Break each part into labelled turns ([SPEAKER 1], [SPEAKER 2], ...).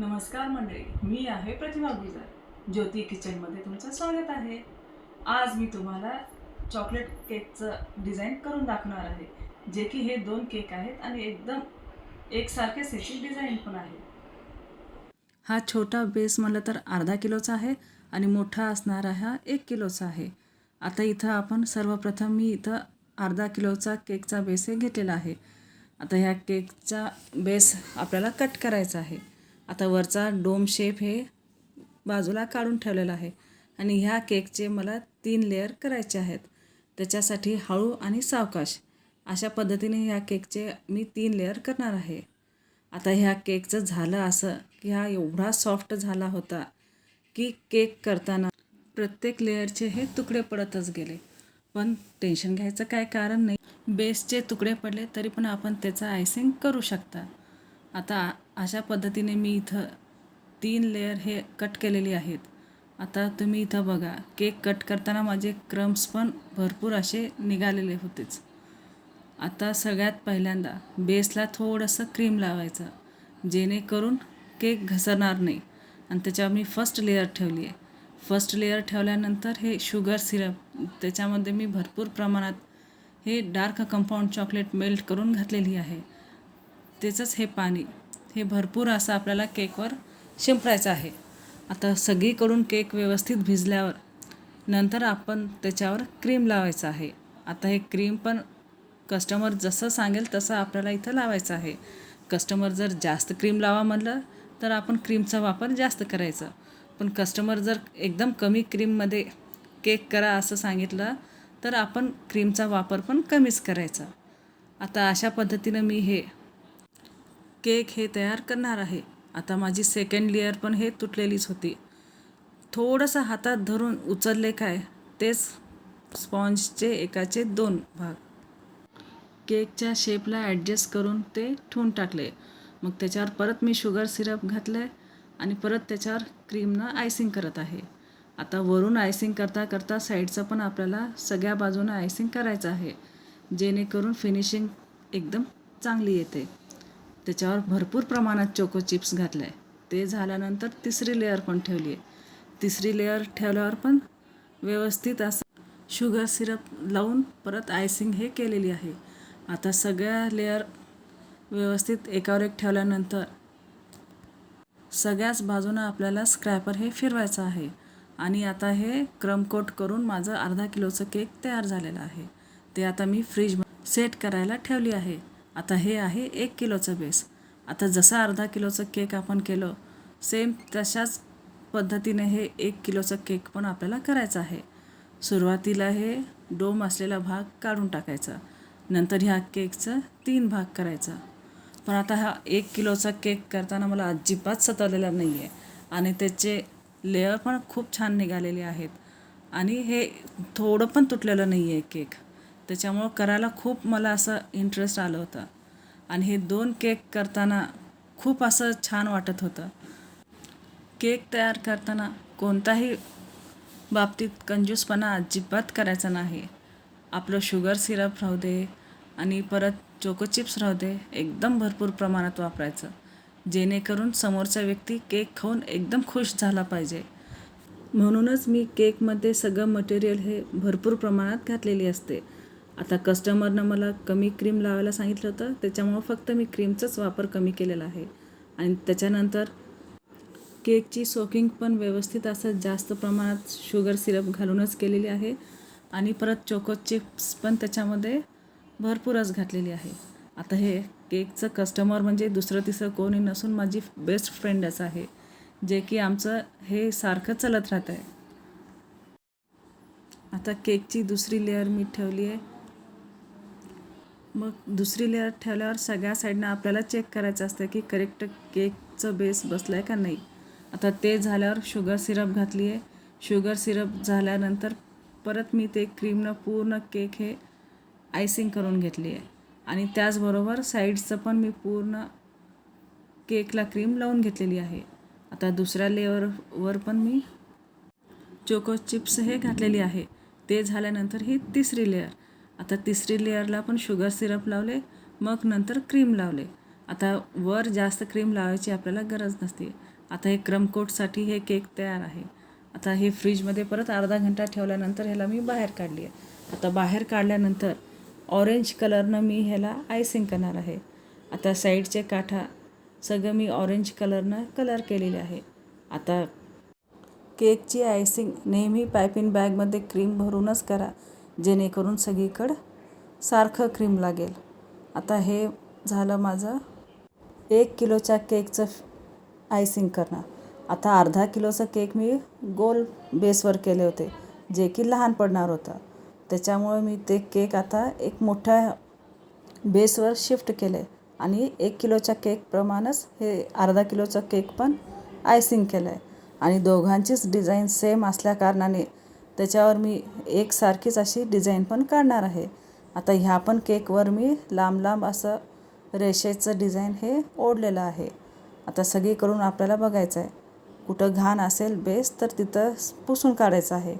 [SPEAKER 1] नमस्कार मंडळी मी आहे प्रतिमा गुजर. ज्योती किचनमध्ये तुमचं स्वागत आहे. आज मी तुम्हाला चॉकलेट केकचं डिझाईन करून दाखवणार आहे जे की हे दोन केक आहेत आणि एकदम एकसारखे सेशी डिझाईन पण आहे. हा छोटा बेस म्हणलं तर अर्धा किलोचा आहे आणि मोठा असणारा हा एक किलोचा आहे. आता इथं आपण सर्वप्रथम मी इथं अर्धा किलोचा केकचा बेस हे घेतलेला आहे. आता ह्या केकचा बेस आपल्याला कट करायचा आहे. आता वरचा डोम शेप हे बाजूला काढून ठेवलेला आहे. आणि ह्या केकचे मला तीन लेअर करायचे आहेत. त्याच्यासाठी हळू आणि सावकाश. अशा पद्धतीने ह्या केकचे मी तीन लेअर करणार आहे. आता ह्या केकचं झालं असं की हा एवढा सॉफ्ट झाला होता की केक करताना प्रत्येक लेअरचे हे तुकडे पडतच गेले. पण टेन्शन घ्यायचं काय कारण नाही. बेसचे तुकडे पडले तरी पण आपण त्याचं आयसिंग करू शकता. आता अशा पद्धतीने मी इथं तीन लेअर हे कट केलेली आहेत. आता तुम्ही इथं बघा केक कट करताना माझे क्रम्स पण भरपूर असे निघालेले होतेच. आता सगळ्यात पहिल्यांदा बेसला थोडंसं क्रीम लावायचं जेणेकरून केक घसरणार नाही. आणि त्याच्यावर मी फर्स्ट लेअर ठेवली आहे. फर्स्ट लेअर ठेवल्यानंतर हे शुगर सिरप त्याच्यामध्ये मी भरपूर प्रमाणात हे डार्क कंपाऊंड चॉकलेट मेल्ट करून घातलेली आहे. तेचंच हे पाणी हे भरपूर असं आपल्याला केकवर शिंपडायचं आहे. आता सगळीकडून केक व्यवस्थित भिजल्यावर नंतर आपण त्याच्यावर क्रीम लावायचं आहे. आता हे क्रीम पण कस्टमर जसं सांगेल तसं आपल्याला इथं लावायचं आहे. कस्टमर जर जास्त क्रीम लावा म्हणलं तर आपण क्रीमचा वापर जास्त करायचा. पण कस्टमर जर एकदम कमी क्रीममध्ये केक करा असं सांगितलं तर आपण क्रीमचा वापर पण कमीच करायचा. आता अशा पद्धतीनं मी हे केक हे तयार करणार आहे. आता माझी सेकंड लेअर पण हे तुटलेलीच होती. थोडंसं हातात धरून उचलले काय? तेच स्पॉन्जचे एकाचे दोन भाग. केकच्या शेपला ॲडजस्ट करून ते ठेवून टाकले. मग त्याच्यावर परत मी शुगर सिरप घातलं आहे आणि परत त्याच्यावर क्रीमनं आयसिंग करत आहे. आता वरून आयसिंग करता करता साईडचं पण आपल्याला सगळ्या बाजूनं आयसिंग करायचं आहे. जेणेकरून फिनिशिंग एकदम चांगली येते. त्याच्यावर भरपूर प्रमाणात चोको चिप्स घातलं आहे ते झाल्यानंतर तिसरी लेअर पण ठेवली आहे तिसरी लेअर ठेवल्यावर पण व्यवस्थित असं शुगर सिरप लावून परत आयसिंग हे केलेली आहे. आता सगळ्या लेअर व्यवस्थित एकावर एक ठेवल्यानंतर सगळ्याच बाजूनं आपल्याला स्क्रॅपर हे फिरवायचं आहे. आणि आता हे क्रमकोट करून माझं अर्धा किलोचं केक तयार झालेलं आहे. ते आता मी फ्रीज सेट करायला ठेवली आहे. आता हे आहे एक किलोचं बेस. आता जसं अर्धा किलोचं केक आपण केलं सेम तशाच पद्धतीने हे एक किलोचं केक पण आपल्याला करायचं आहे. सुरुवातीला हे डोम असलेला भाग काढून टाकायचा. नंतर ह्या केकचं तीन भाग करायचा. पण आता हा एक किलोचा केक करताना मला अजिबात सतवलेला नाही आहे आणि त्याचे लेअर पण खूप छान निघालेले आहेत. आणि हे थोडं पण तुटलेलं नाही आहे केक. त्याच्यामुळं करायला खूप मला असं इंटरेस्ट आलं होतं. आणि हे दोन केक करताना खूप असं छान वाटत होतं. केक तयार करताना कोणताही बाबतीत कंजूसपणा अजिबात करायचा नाही. आपलं शुगर सिरप राहू दे आणि परत चोको चिप्स राहू दे एकदम भरपूर प्रमाणात वापरायचं. जेणेकरून समोरचा व्यक्ती केक खाऊन एकदम खुश झाला पाहिजे. म्हणूनच मी केकमध्ये सगळं मटेरियल हे भरपूर प्रमाणात घातलेली असते. आता कस्टमरनं मला कमी क्रीम लावायला सांगितलं होतं त्याच्यामुळं फक्त मी क्रीमचाच वापर कमी केलेला आहे. आणि त्याच्यानंतर केकची सोकिंग पण व्यवस्थित असं जास्त प्रमाणात शुगर सिरप घालूनच केलेली आहे. आणि परत चोको चिप्स पण त्याच्यामध्ये भरपूरच घातलेली आहे. आता हे केकचं कस्टमर म्हणजे दुसरं तिसरं कोणी नसून माझी बेस्ट फ्रेंडच आहे जे की आमचं हे सारखं चालत राहतं आहे आता केकची दुसरी लेअर मी ठेवली आहे. मग दुसरी लेअर ठेवल्यावर सगळ्या साईडनं आपल्याला चेक करायचं असतं की करेक्ट केकचं बेस बसलं आहे का नाही. आता ते झाल्यावर शुगर सिरप घातली आहे शुगर सिरप झाल्यानंतर परत मी ते क्रीमनं पूर्ण केक हे आयसिंग करून घेतली आहे आणि त्याचबरोबर साईड्सचं पण मी पूर्ण केकला क्रीम लावून घेतलेली आहे. आता दुसऱ्या लेअरवर पण मी चोको चिप्स हे घातलेली आहे. ते झाल्यानंतर ही तिसरी लेअर आता तिसरी लेअरला पण शुगर सिरप लावले मग नंतर क्रीम लावले. आता वर जास्त क्रीम लावायची आपल्याला गरज नसते. आता हे क्रमकोटसाठी हे केक तयार आहे. आता हे फ्रीजमध्ये परत अर्धा घंटा ठेवल्यानंतर ह्याला मी बाहेर काढली आहे. आता बाहेर काढल्यानंतर ऑरेंज कलरनं मी ह्याला आयसिंग करणार आहे. आता साईडचे काठा सगळं मी ऑरेंज कलरनं कलर केलेले आहे. आता केकची आयसिंग नेहमी पायपिंग बॅगमध्ये क्रीम भरूनच करा. जेणेकरून सगळीकडं सारखं क्रीम लागेल. आता हे झालं माझं एक किलोच्या केकचं आयसिंग करणं. आता अर्धा किलोचं केक मी गोल बेसवर केले होते जे की लहान पडणार होतं. त्याच्यामुळे मी ते केक आता एक मोठ्या बेसवर शिफ्ट केले आणि एक किलोच्या केकप्रमाणेच हे अर्धा किलोचं केक पण आयसिंग केलं आहे आणि दोघांचीच डिझाईन सेम असल्याकारणाने त्याच्यावर मी एकसारखीच अशी डिझाईन पण काढणार आहे. आता ह्या पण केकवर मी लांब लांब असं रेषेचं डिझाईन हे ओढलेलं आहे. आता सगळीकडून आपल्याला बघायचं आहे कुठं घाण असेल बेस तर तिथं पुसून काढायचं आहे.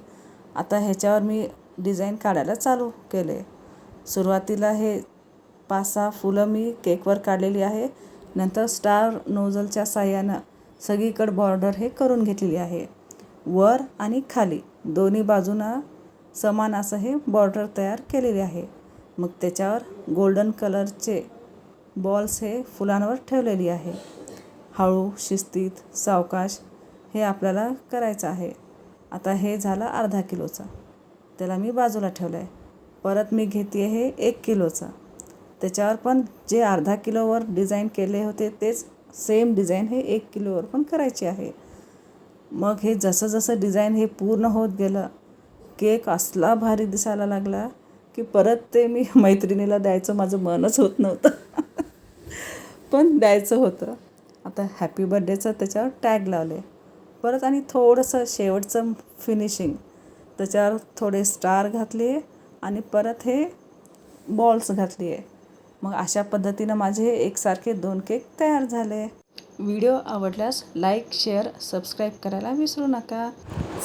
[SPEAKER 1] आता ह्याच्यावर मी डिझाईन काढायला चालू केले सुरुवातीला हे पाच सहा फुलं मी केकवर काढलेली आहे. नंतर स्टार नोझलच्या साह्यानं सगळीकडं बॉर्डर हे करून घेतलेली आहे. वर आणि खाली. दोन्ही बाजूनं समान असं हे बॉर्डर तयार केलेली आहे. मग त्याच्यावर गोल्डन कलरचे बॉल्स हे फुलांवर ठेवलेली आहे. हळू शिस्तीत सावकाश हे आपल्याला करायचं आहे. आता हे झालं अर्धा किलोचं. त्याला मी बाजूला ठेवलं आहे परत मी घेते हे एक किलोचं. त्याच्यावर पण जे अर्धा किलोवर डिझाईन केले होते तेच सेम डिझाईन हे एक किलोवर पण करायचे आहे. मग हे जसं जसं डिझाईन हे पूर्ण होत गेलं केक असला भारी दिसायला लागला की परत ते मी मैत्रिणीला द्यायचं माझं मनच होत नव्हतं. पण द्यायचं होतं. आता हॅपी बड्डेचं त्याच्यावर टॅग लावले. परत आणि थोडंसं शेवटचं फिनिशिंग त्याच्यावर थोडे स्टार घातले आणि परत हे बॉल्स घातली आहे मग अशा पद्धतीनं माझे एकसारखे दोन केक तयार झाले. व्हिडिओ आवडल्यास लाईक शेअर सबस्क्राईब करायला विसरू नका.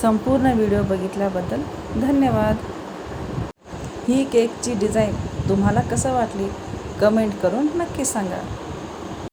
[SPEAKER 1] संपूर्ण व्हिडिओ बघितल्याबद्दल धन्यवाद. ही केकची डिझाईन तुम्हाला कसं वाटली? कमेंट करून नक्की सांगा.